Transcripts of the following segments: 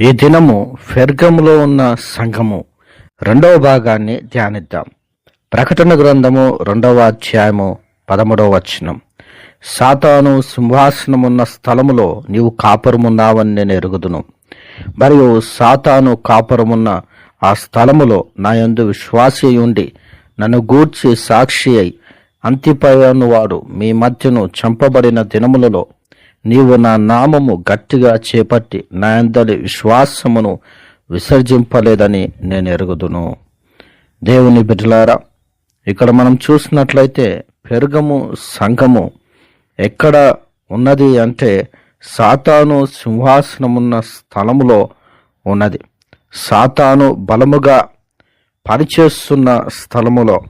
ఈ దినము ఫెర్గములో ఉన్న సంఘము. రెండవ భాగాన్ని ధ్యానిద్దాం. ప్రకటన గ్రంథము రెండవ అధ్యాయము పదమూడవ వచనం. సాతాను సింహాసనమున్న స్థలములో నీవు కాపురమున్నావని నేను ఎరుగుదును. మరియు సాతాను కాపురమున్న ఆ స్థలములో నా యందు విశ్వాసి ఉండి నన్ను గూర్చి సాక్షి అయి అంతిపయను వాడు మీ మధ్యను చంపబడిన దినములలో నీవు నా నామము గట్టిగా చేపట్టి నా అందరి విశ్వాసమును విసర్జింపలేదని నేను ఎరుగుదును. దేవుని బిడ్డలారా ఇక్కడ మనం చూసినట్లయితే పెరుగము సంఘము ఎక్కడ ఉన్నది అంటే సాతాను సింహాసనమున్న స్థలములో ఉన్నది. సాతాను బలముగా పనిచేస్తున్న స్థలములో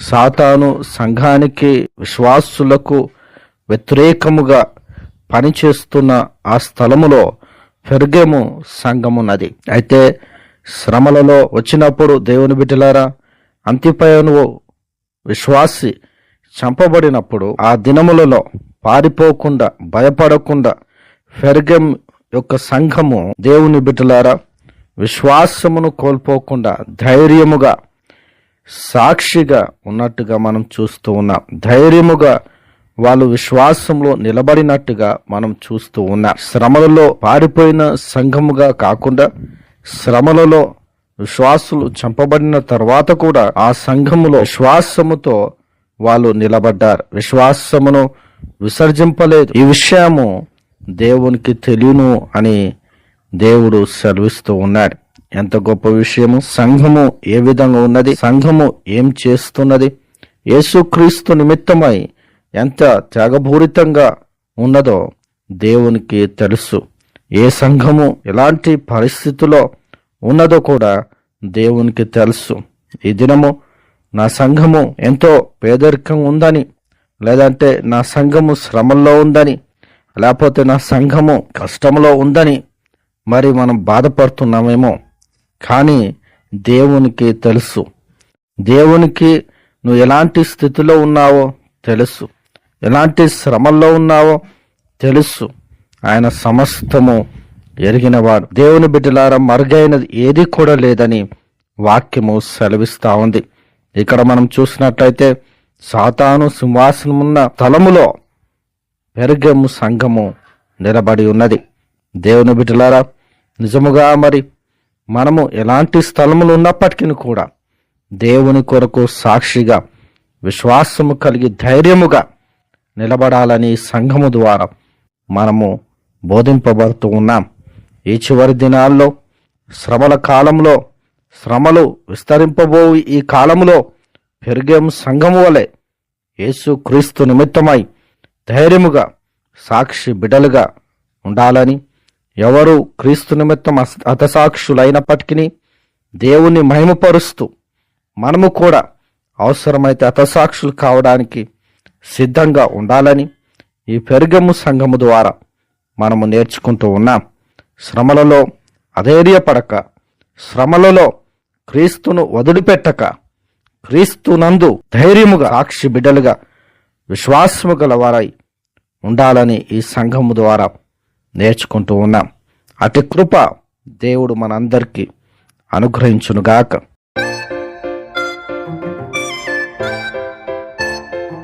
సాతాను సంఘానికి విశ్వాసులకు వ్యతిరేకముగా పనిచేస్తున్న ఆ స్థలములో ఫెర్గేము సంఘమున్నది అయితే శ్రమలలో వచ్చినప్పుడు దేవుని బిడ్డలారా అంతిపయను విశ్వాసి చంపబడినప్పుడు ఆ దినములలో పారిపోకుండా భయపడకుండా ఫెర్గెం యొక్క సంఘము దేవుని బిడ్డలారా విశ్వాసమును కోల్పోకుండా ధైర్యముగా సాక్షిగా ఉన్నట్టుగా మనం చూస్తూ ఉన్నాం. ధైర్యముగా వాళ్ళు విశ్వాసంలో నిలబడినట్టుగా మనం చూస్తూ ఉన్నాం. శ్రమలలో పారిపోయిన సంఘముగా కాకుండా శ్రమలలో విశ్వాసులు చంపబడిన తర్వాత కూడా ఆ సంఘములో విశ్వాసముతో వాళ్ళు నిలబడ్డారు. విశ్వాసమును విసర్జింపలేదు. ఈ విషయము దేవునికి తెలియను అని దేవుడు సెలవిస్తూ ఉన్నాడు. ఎంత గొప్ప విషయము. సంఘము ఏ విధంగా ఉన్నది? సంఘము ఏం చేస్తున్నది? యేసుక్రీస్తు నిమిత్తమై ఎంత త్యాగపూరితంగా ఉన్నదో దేవునికి తెలుసు. ఏ సంఘము ఎలాంటి పరిస్థితిలో ఉన్నదో కూడా దేవునికి తెలుసు. ఈ దినము నా సంఘము ఎంతో పేదరికం ఉందని లేదంటే నా సంఘము శ్రమంలో ఉందని లేకపోతే నా సంఘము కష్టంలో ఉందని మరి మనం బాధపడుతున్నామేమో. కానీ దేవునికి తెలుసు. దేవునికి నువ్వు ఎలాంటి స్థితిలో ఉన్నావో తెలుసు. ఎలాంటి శ్రమల్లో ఉన్నావో తెలుసు. ఆయన సమస్తము ఎరిగినవాడు. దేవుని బిడ్డలారా మరుగైనది ఏది కూడా లేదని వాక్యము సెలవిస్తా ఉంది. ఇక్కడ మనం చూసినట్లయితే సాతాను సింహాసనమున్న స్థలములో పెరుగము సంఘము నిలబడి ఉన్నది. దేవుని బిడ్డలారా నిజముగా మరి మనము ఎలాంటి స్థలములు ఉన్నప్పటికీ కూడా దేవుని కొరకు సాక్షిగా విశ్వాసము కలిగి ధైర్యముగా నిలబడాలని సంఘము ద్వారా మనము బోధింపబడుతూ ఉన్నాం. ఈ చివరి దినాల్లో శ్రమల కాలంలో శ్రమలు విస్తరింపబో ఈ కాలంలో పెరిగేం సంఘము వలె యేసు క్రీస్తు నిమిత్తమై ధైర్యముగా సాక్షి బిడలుగా ఉండాలని ఎవరు క్రీస్తు నిమిత్తం అస- హతసాక్షులైనప్పటికీ దేవుని మహిమపరుస్తూ మనము కూడా అవసరమైతే హతసాక్షులు కావడానికి సిద్ధంగా ఉండాలని ఈ పెరుగము సంఘము ద్వారా మనము నేర్చుకుంటూ ఉన్నాం. శ్రమలలో అధైర్యపడక శ్రమలలో క్రీస్తును వదిలిపెట్టక క్రీస్తునందు ధైర్యముగా సాక్షి బిడ్డలుగా విశ్వాసము గలవారై ఉండాలని ఈ సంఘము ద్వారా నేర్చుకుంటూ ఉన్నాం. అతి కృప దేవుడు మనందరికీ అనుగ్రహించునుగాక.